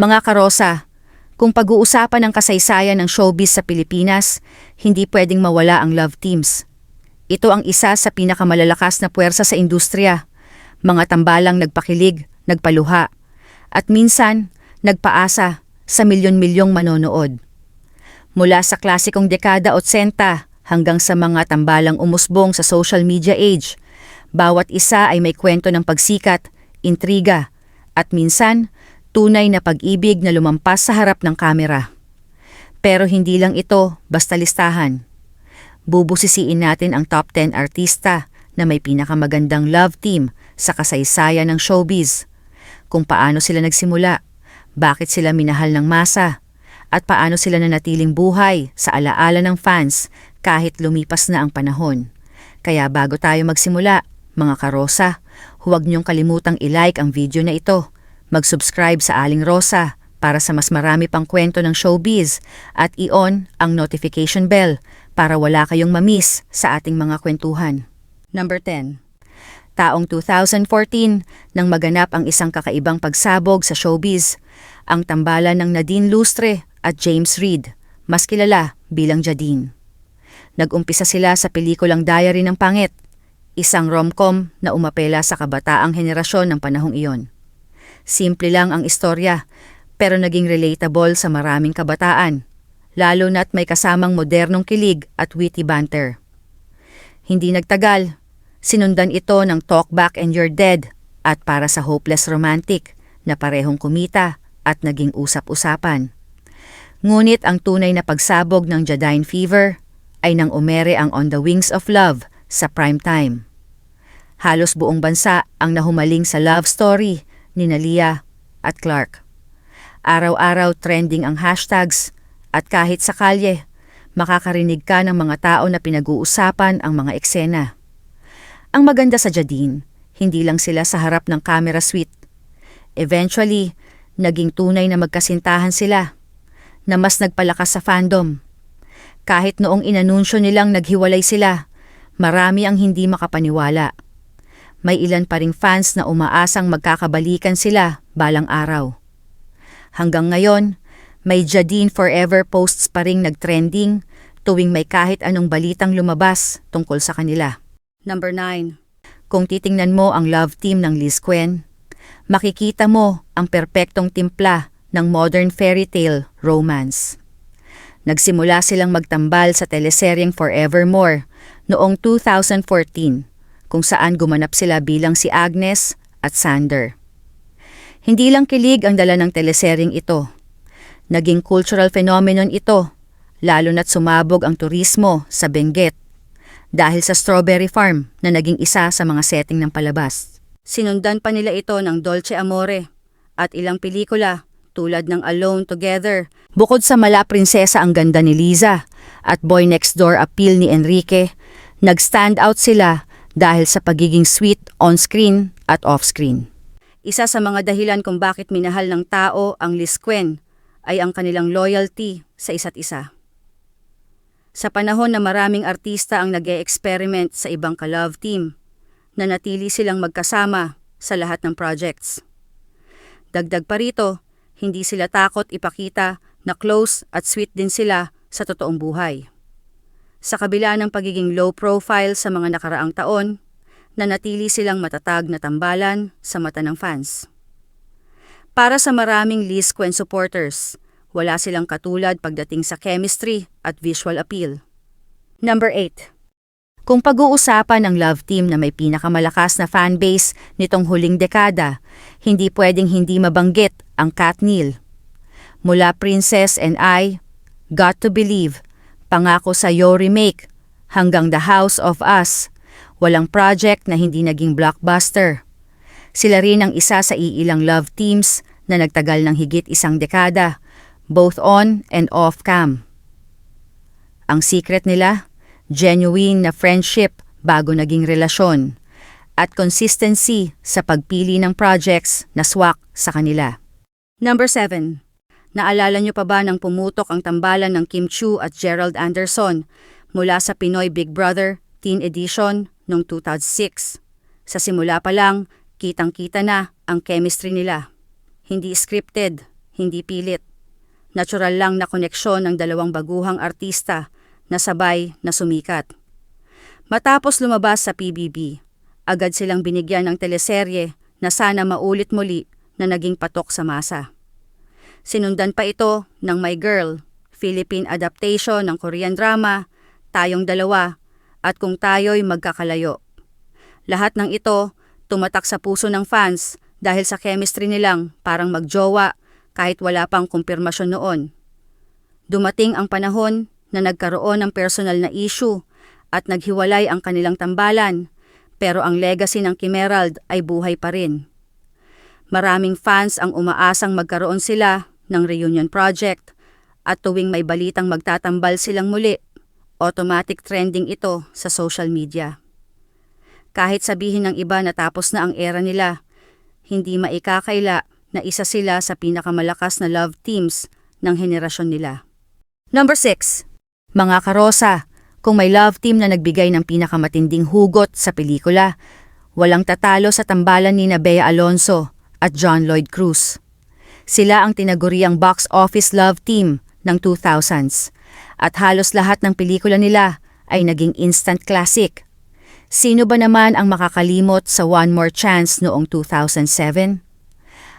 Mga karosa, kung pag-uusapan ang kasaysayan ng showbiz sa Pilipinas, hindi pwedeng mawala ang love teams. Ito ang isa sa pinakamalalakas na puwersa sa industriya. Mga tambalang nagpakilig, nagpaluha, at minsan nagpaasa sa milyon-milyong manonood. Mula sa klasikong dekada 80 hanggang sa mga tambalang umusbong sa social media age, bawat isa ay may kwento ng pagsikat, intriga, at minsan tunay na pag-ibig na lumampas sa harap ng kamera. Pero hindi lang ito basta listahan. Bubusisiin natin ang top 10 artista na may pinakamagandang love team sa kasaysayan ng showbiz. Kung paano sila nagsimula, bakit sila minahal ng masa, at paano sila nanatiling buhay sa alaala ng fans kahit lumipas na ang panahon. Kaya bago tayo magsimula, mga karosa, huwag niyong kalimutang i-like ang video na ito mag-subscribe sa Aling Rosa para sa mas marami pang kwento ng showbiz at i-on ang notification bell para wala kayong mamiss sa ating mga kwentuhan. Number 10. Taong 2014 nang maganap ang isang kakaibang pagsabog sa showbiz, ang tambalan ng Nadine Lustre at James Reid, mas kilala bilang Jadine. Nag-umpisa sila sa pelikulang Diary ng Pangit, isang romcom na umapela sa kabataang henerasyon ng panahong iyon. Simple lang ang istorya, pero naging relatable sa maraming kabataan, lalo na't may kasamang modernong kilig at witty banter. Hindi nagtagal, sinundan ito ng Talk Back and You're Dead at para sa Hopeless Romantic na parehong kumita at naging usap-usapan. Ngunit ang tunay na pagsabog ng Jadine Fever ay nang umere ang On the Wings of Love sa prime time. Halos buong bansa ang nahumaling sa love story ni Nalia at Clark. Araw-araw trending ang hashtags at kahit sa kalye, makakarinig ka ng mga tao na pinag-uusapan ang mga eksena. Ang maganda sa Jadine, hindi lang sila sa harap ng camera suite. Eventually, naging tunay na magkasintahan sila, na mas nagpalakas sa fandom. Kahit noong inanunsyo nilang naghiwalay sila, marami ang hindi makapaniwala may ilan pa ring fans na umaasang magkakabalikan sila balang araw. Hanggang ngayon, may Jadine Forever posts pa ring nagtrending tuwing may kahit anong balitang lumabas tungkol sa kanila. Number 9. Kung titingnan mo ang love team ng Liz Quen, makikita mo ang perpektong timpla ng modern fairy tale romance. Nagsimula silang magtambal sa teleseryeng Forevermore noong 2014 kung saan gumanap sila bilang si Agnes at Sander. Hindi lang kilig ang dala ng teleseryeng ito. Naging cultural phenomenon ito, lalo na't sumabog ang turismo sa Benguet dahil sa strawberry farm na naging isa sa mga setting ng palabas. Sinundan pa nila ito ng Dolce Amore at ilang pelikula tulad ng Alone Together. Bukod sa Mala Prinsesa ang ganda ni Liza at Boy Next Door appeal ni Enrique, nag-stand out sila dahil sa pagiging sweet on-screen at off-screen. Isa sa mga dahilan kung bakit minahal ng tao ang Lisquen ay ang kanilang loyalty sa isa't isa. Sa panahon na maraming artista ang nag experiment sa ibang ka-love team, nanatili silang magkasama sa lahat ng projects. Dagdag pa rito, hindi sila takot ipakita na close at sweet din sila sa totoong buhay. Sa kabila ng pagiging low profile sa mga nakaraang taon, nanatili silang matatag na tambalan sa mata ng fans. Para sa maraming Liz Quen supporters, wala silang katulad pagdating sa chemistry at visual appeal. Number 8. Kung pag-uusapan ang love team na may pinakamalakas na fanbase nitong huling dekada, hindi pwedeng hindi mabanggit ang Kat Neal. Mula Princess and I, Got to Believe, Pangako sa Yo Remake, hanggang The House of Us, walang project na hindi naging blockbuster. Sila rin ang isa sa iilang love teams na nagtagal ng higit isang dekada, both on and off cam. Ang secret nila, genuine na friendship bago naging relasyon, at consistency sa pagpili ng projects na swak sa kanila. Number 7. Naalala niyo pa ba nang pumutok ang tambalan ng Kim Chu at Gerald Anderson mula sa Pinoy Big Brother Teen Edition noong 2006? Sa simula pa lang, kitang-kita na ang chemistry nila. Hindi scripted, Hindi pilit. Natural lang na koneksyon ng dalawang baguhang artista na sabay na sumikat. Matapos lumabas sa PBB, agad silang binigyan ng teleserye na sana maulit muli na naging patok sa masa. Sinundan pa ito ng My Girl, Philippine adaptation ng Korean drama, Tayong Dalawa, at Kung Tayo'y Magkakalayo. Lahat ng ito tumatak sa puso ng fans dahil sa chemistry nilang parang magjowa kahit wala pang kumpirmasyon noon. Dumating ang panahon na nagkaroon ng personal na issue at naghiwalay ang kanilang tambalan pero ang legacy ng Kimerald ay buhay pa rin. Maraming fans ang umaasang magkaroon sila ng reunion project at tuwing may balitang magtatambal silang muli, automatic trending ito sa social media. Kahit sabihin ng iba na tapos na ang era nila, hindi maikakaila na isa sila sa pinakamalakas na love teams ng henerasyon nila. Number 6. Mga karosa, kung may love team na nagbigay ng pinakamatinding hugot sa pelikula, walang tatalo sa tambalan ni Bea Alonso at John Lloyd Cruz. Sila ang tinaguriang box office love team ng 2000s at halos lahat ng pelikula nila ay naging instant classic Sino ba naman ang makakalimot sa One More Chance noong 2007?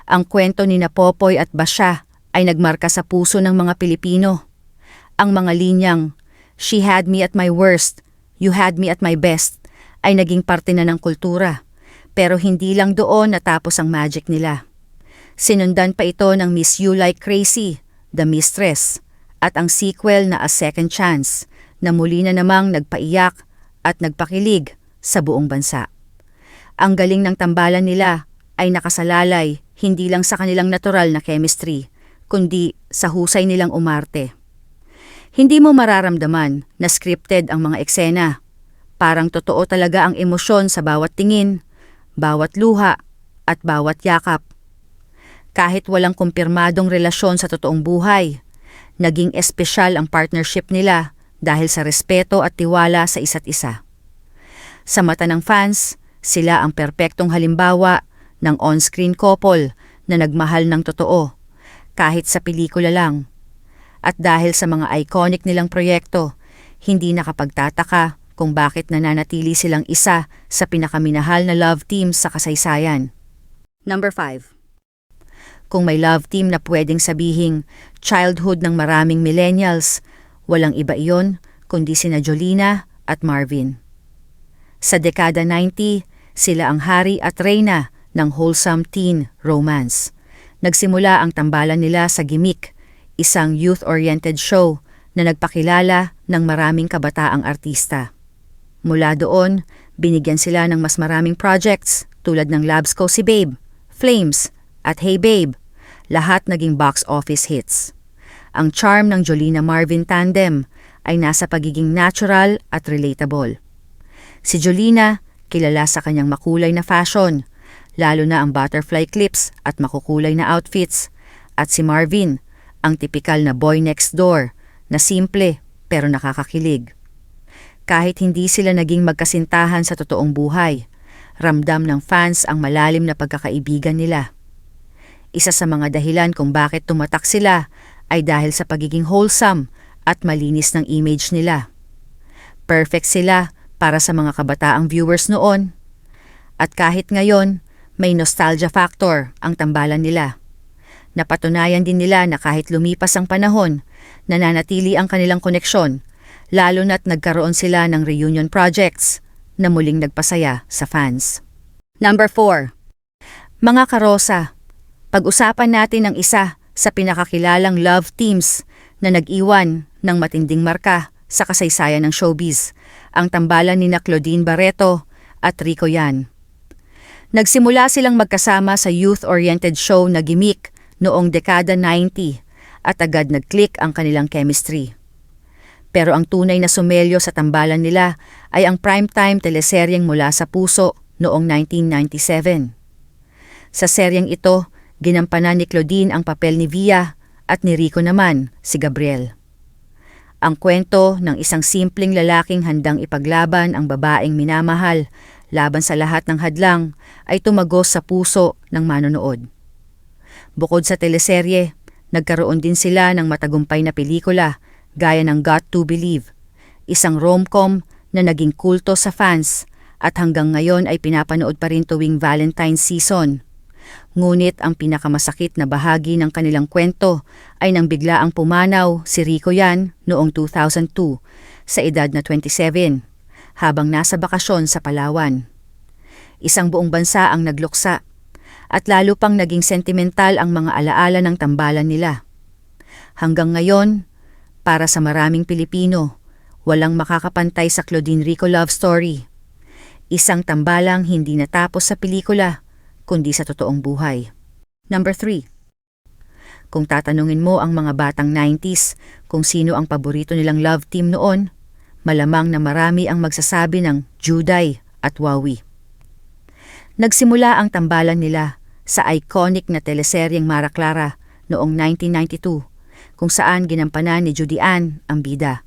Ang kwento ni Napopoy at Basya ay nagmarka sa puso ng mga Pilipino. Ang mga linyang, She had me at my worst, you had me at my best, ay naging parte na ng kultura. Pero hindi lang doon natapos ang magic nila. Sinundan pa ito ng Miss You Like Crazy, The Mistress, at ang sequel na A Second Chance, na muli na namang nagpaiyak at nagpakilig sa buong bansa. Ang galing ng tambalan nila ay nakasalalay hindi lang sa kanilang natural na chemistry, kundi sa husay nilang umarte. Hindi mo mararamdaman na scripted ang mga eksena. Parang totoo talaga ang emosyon sa bawat tingin, bawat luha, at bawat yakap. Kahit walang kumpirmadong relasyon sa totoong buhay, naging espesyal ang partnership nila dahil sa respeto at tiwala sa isa't isa. Sa mata ng fans, sila ang perpektong halimbawa ng on-screen couple na nagmahal ng totoo, kahit sa pelikula lang. At dahil sa mga iconic nilang proyekto, hindi nakapagtataka kung bakit nananatili silang isa sa pinakaminahal na love team sa kasaysayan. Number 5. Kung may love team na pwedeng sabihing childhood ng maraming millennials, walang iba iyon kundi sina Jolina at Marvin. Sa dekada 90, sila ang hari at reyna ng wholesome teen romance. Nagsimula ang tambalan nila sa Gimik, isang youth-oriented show na nagpakilala ng maraming kabataang artista. Mula doon, binigyan sila ng mas maraming projects tulad ng Labs Ko Si Babe, Flames, at Hey Babe, lahat naging box office hits. Ang charm ng Jolina Marvin tandem ay nasa pagiging natural at relatable. Si Jolina, kilala sa kanyang makulay na fashion, lalo na ang butterfly clips at makukulay na outfits. At si Marvin, ang tipikal na boy next door, na simple pero nakakakilig. Kahit hindi sila naging magkasintahan sa totoong buhay, ramdam ng fans ang malalim na pagkakaibigan nila. Isa sa mga dahilan kung bakit tumatak sila ay dahil sa pagiging wholesome at malinis ng image nila. Perfect sila para sa mga kabataang viewers noon. At kahit ngayon, may nostalgia factor ang tambalan nila. Napatunayan din nila na kahit lumipas ang panahon, nananatili ang kanilang koneksyon, lalo na't nagkaroon sila ng reunion projects na muling nagpasaya sa fans. Number 4. Mga karosa, pag-usapan natin ang isa sa pinakakilalang love teams na nag-iwan ng matinding marka sa kasaysayan ng showbiz, ang tambalan ni na Claudine Barreto at Rico Yan. Nagsimula silang magkasama sa youth-oriented show na Gimik noong dekada 90 at agad nag-click ang kanilang chemistry. Pero ang tunay na sumelyo sa tambalan nila ay ang primetime teleseryeng mula sa puso noong 1997. Sa seryeng ito, ginampanan ni Claudine ang papel ni Via at ni Rico naman si Gabriel. Ang kwento ng isang simpleng lalaking handang ipaglaban ang babaeng minamahal laban sa lahat ng hadlang ay tumagos sa puso ng manonood. Bukod sa teleserye, Nagkaroon din sila ng matagumpay na pelikula gaya ng Got to Believe, isang rom-com na naging kulto sa fans at hanggang ngayon ay pinapanood pa rin tuwing Valentine's season. Ngunit ang pinakamasakit na bahagi ng kanilang kwento ay nang biglaang pumanaw si Rico Yan noong 2002 sa edad na 27 habang nasa bakasyon sa Palawan. Isang buong bansa ang nagluksa at lalo pang naging sentimental ang mga alaala ng tambalan nila. Hanggang ngayon, para sa maraming Pilipino, walang makakapantay sa Claudine Rico love story. Isang tambalang hindi natapos sa pelikula, kundi sa totoong buhay. Number 3. Kung tatanungin mo ang mga batang 90s kung sino ang paborito nilang love team noon, malamang na marami ang magsasabi ng Juday at Wawi. Nagsimula ang tambalan nila sa iconic na teleseryeng Mara Clara noong 1992 kung saan ginampanan ni Judy Ann ang bida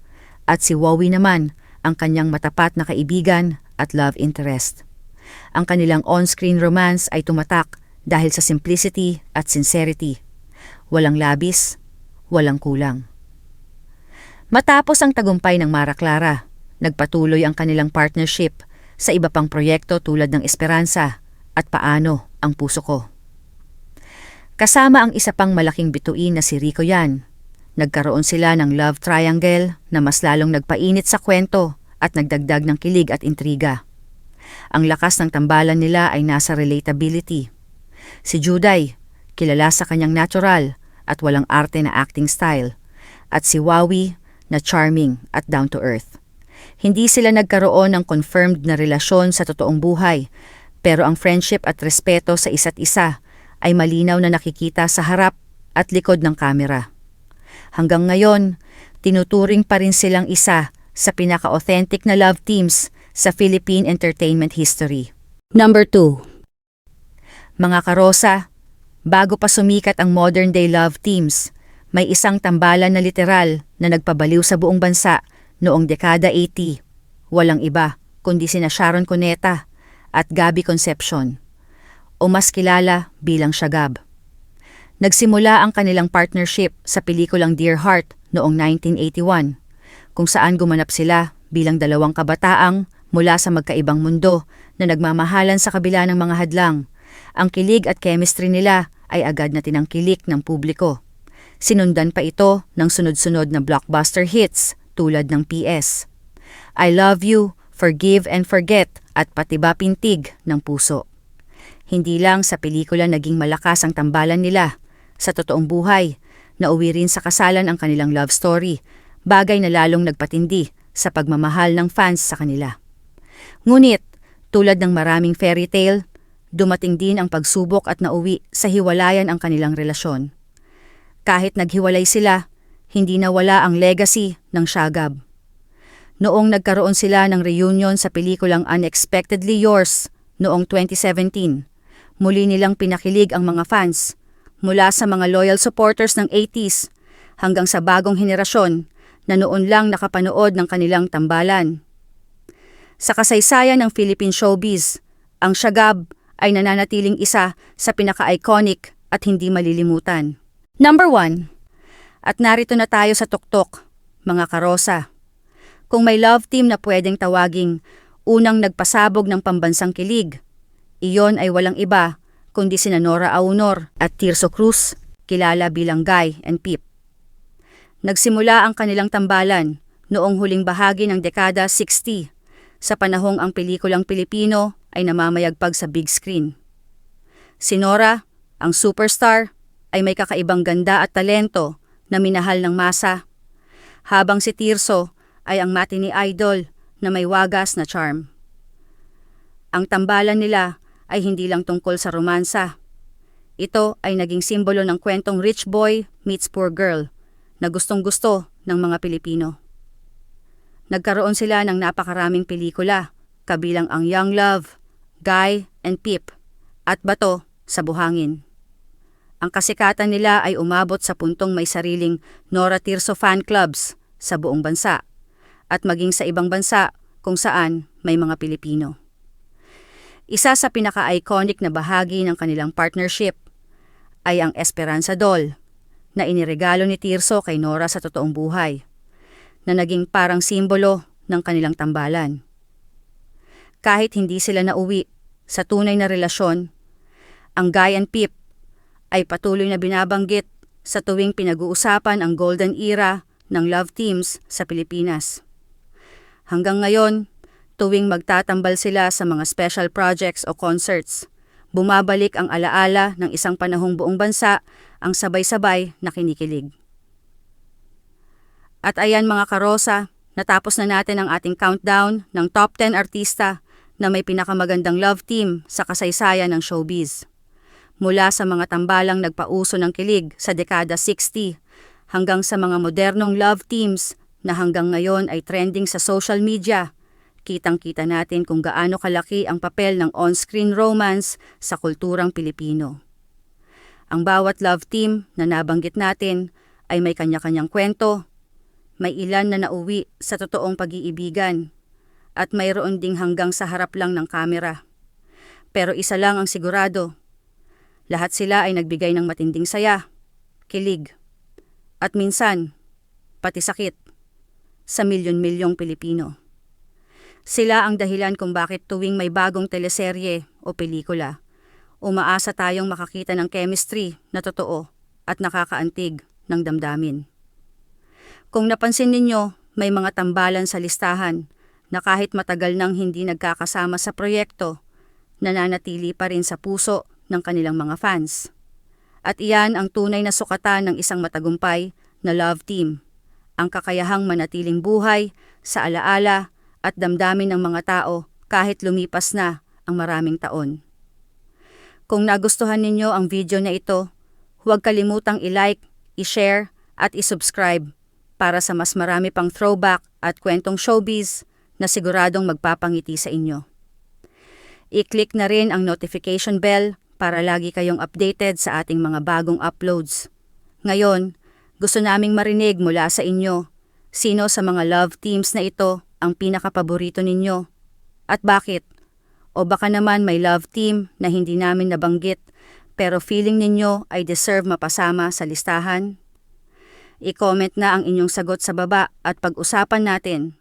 at si Wowie naman ang kanyang matapat na kaibigan at love interest. Ang kanilang on-screen romance ay tumatak dahil sa simplicity at sincerity. Walang labis, walang kulang. Matapos ang tagumpay ng Mara Clara, nagpatuloy ang kanilang partnership sa iba pang proyekto tulad ng Esperanza at Paano ang Puso Ko. Kasama ang isa pang malaking bituin na si Rico Yan. Nagkaroon sila ng love triangle na mas lalong nagpainit sa kwento at nagdagdag ng kilig at intriga. Ang lakas ng tambalan nila ay nasa relatability. Si Juday, kilala sa kanyang natural at walang arte na acting style, at si Wawi na charming at down to earth. Hindi sila nagkaroon ng confirmed na relasyon sa totoong buhay, pero ang friendship at respeto sa isa't isa ay malinaw na nakikita sa harap at likod ng kamera. Hanggang ngayon, tinuturing pa rin silang isa sa pinaka-authentic na love teams sa Philippine entertainment history. Number 2. Mga karosa, bago pa sumikat ang modern-day love teams, may isang tambalan na literal na nagpabaliw sa buong bansa noong dekada 80. Walang iba kundi sina Sharon Cuneta at Gabby Concepcion o mas kilala bilang Shagab. Nagsimula ang kanilang partnership sa pelikulang Dear Heart noong 1981, kung saan gumanap sila bilang dalawang kabataang mula sa magkaibang mundo na nagmamahalan sa kabila ng mga hadlang. Ang kilig at chemistry nila ay agad na tinangkilik ng publiko. Sinundan pa ito ng sunod-sunod na blockbuster hits tulad ng PS. I Love You, Forgive and Forget at pati ba pintig ng puso. Hindi lang sa pelikula naging malakas ang tambalan nila. Sa totoong buhay, nauwi rin sa kasalan ang kanilang love story, bagay na lalong nagpatindi sa pagmamahal ng fans sa kanila. Ngunit, tulad ng maraming fairy tale, dumating din ang pagsubok at nauwi sa hiwalayan ang kanilang relasyon. Kahit naghiwalay sila, hindi nawala ang legacy ng Shagab. Noong nagkaroon sila ng reunion sa pelikulang Unexpectedly Yours noong 2017, Muli nilang pinakilig ang mga fans, mula sa mga loyal supporters ng 80s hanggang sa bagong henerasyon na noon lang nakapanood ng kanilang tambalan. Sa kasaysayan ng Philippine showbiz, ang Shagab ay nananatiling isa sa pinaka-iconic at hindi malilimutan. Number 1. At narito na tayo sa tuktok, mga karosa. Kung may love team na pwedeng tawaging unang nagpasabog ng pambansang kilig, iyon ay walang iba kundi sina Nora Aunor at Tirso Cruz, kilala bilang Guy and Pip. Nagsimula ang kanilang tambalan noong huling bahagi ng dekada 60 sa panahong ang pelikulang Pilipino ay namamayagpag sa big screen. Si Nora, ang superstar, ay may kakaibang ganda at talento na minahal ng masa, habang si Tirso ay ang matini idol na may wagas na charm. Ang tambalan nila ay hindi lang tungkol sa romansa. Ito ay naging simbolo ng kwentong rich boy meets poor girl na gustong gusto ng mga Pilipino. Nagkaroon sila ng napakaraming pelikula, kabilang ang Young Love, Guy and Pip, at Bato sa Buhangin. Ang kasikatan nila ay umabot sa puntong may sariling Nora Tirso fan clubs sa buong bansa at maging sa ibang bansa kung saan may mga Pilipino. Isa sa pinaka-iconic na bahagi ng kanilang partnership ay ang Esperanza Doll na iniregalo ni Tirso kay Nora sa totoong buhay, na naging parang simbolo ng kanilang tambalan. Kahit hindi sila nauwi sa tunay na relasyon, ang Guy and Pip ay patuloy na binabanggit sa tuwing pinag-uusapan ang golden era ng love teams sa Pilipinas. Hanggang ngayon, tuwing magtatambal sila sa mga special projects o concerts, bumabalik ang alaala ng isang panahong buong bansa ang sabay-sabay na kinikilig. At ayan mga karosa, natapos na natin ang ating countdown ng top 10 artista na may pinakamagandang love team sa kasaysayan ng showbiz. Mula sa mga tambalang nagpauso ng kilig sa dekada 60 hanggang sa mga modernong love teams na hanggang ngayon ay trending sa social media, kitang-kita natin kung gaano kalaki ang papel ng on-screen romance sa kulturang Pilipino. Ang bawat love team na nabanggit natin ay may kanya-kanyang kwento, may ilan na nauwi sa totoong pag-iibigan, at mayroon ding hanggang sa harap lang ng kamera. Pero isa lang ang sigurado, lahat sila ay nagbigay ng matinding saya, kilig, at minsan, pati sakit, sa milyon-milyong Pilipino. Sila ang dahilan kung bakit tuwing may bagong teleserye o pelikula, umaasa tayong makakita ng chemistry na totoo at nakakaantig ng damdamin. Kung napansin ninyo, may mga tambalan sa listahan na kahit matagal nang hindi nagkakasama sa proyekto, nananatili pa rin sa puso ng kanilang mga fans. At iyan ang tunay na sukatan ng isang matagumpay na love team, ang kakayahang manatiling buhay sa alaala at damdamin ng mga tao kahit lumipas na ang maraming taon. Kung nagustuhan ninyo ang video na ito, huwag kalimutang i-like, i-share at i-subscribe para sa mas marami pang throwback at kwentong showbiz na siguradong magpapangiti sa inyo. I-click na rin ang notification bell para lagi kayong updated sa ating mga bagong uploads. Ngayon, gusto naming marinig mula sa inyo sino sa mga love teams na ito ang pinakapaborito ninyo. At bakit? O baka naman may love team na hindi namin nabanggit pero feeling ninyo ay deserve mapasama sa listahan? I-comment na ang inyong sagot sa baba at pag-usapan natin